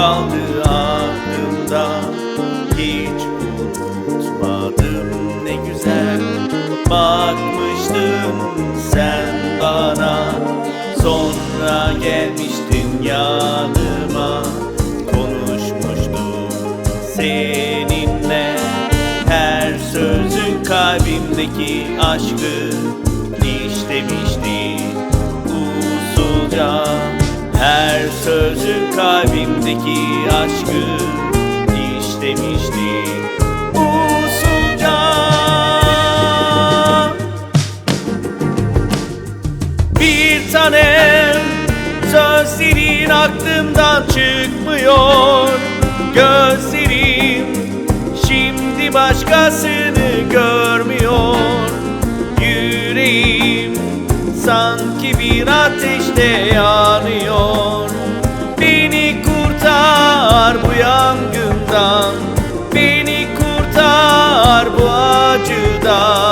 kaldı aklımda. Hiç unutmadım ne güzel Bakmıştın sen bana. Sonra gelmiştin yanıma Konuşmuştum seninle. Her sözün kalbimdeki aşkı işlemişti Usulca her sözü kalbimdeki aşkı işlemişti usulca Bir tanem sözlerin aklımdan çıkmıyor. Gözlerim şimdi başkasını görmüyor. Yüreğim sanki bir ateşte yanıyor bu yangından Beni kurtar bu acıdan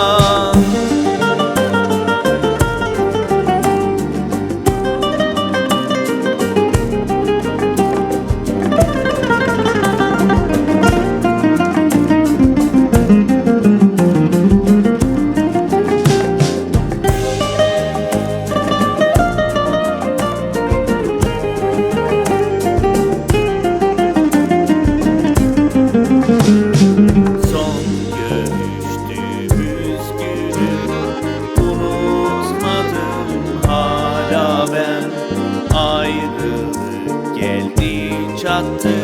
çattı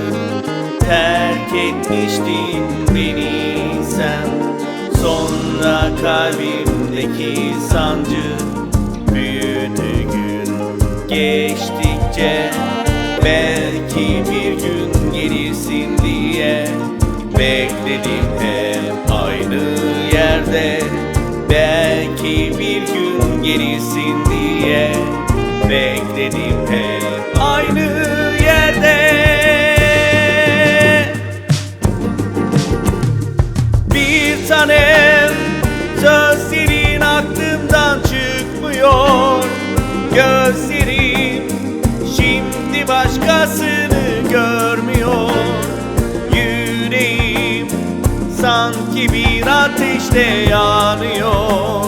terk etmiştin beni sen. Sonra kalbimdeki sancı. Büyüdü gün geçtikçe Belki bir gün gelirsin diye Bekledim hep aynı yerde. Belki bir gün gelirsin diye Bekledim hep tanem. Sözlerin aklımdan çıkmıyor. Gözlerim şimdi başkasını görmüyor. Yüreğim sanki bir ateşte yanıyor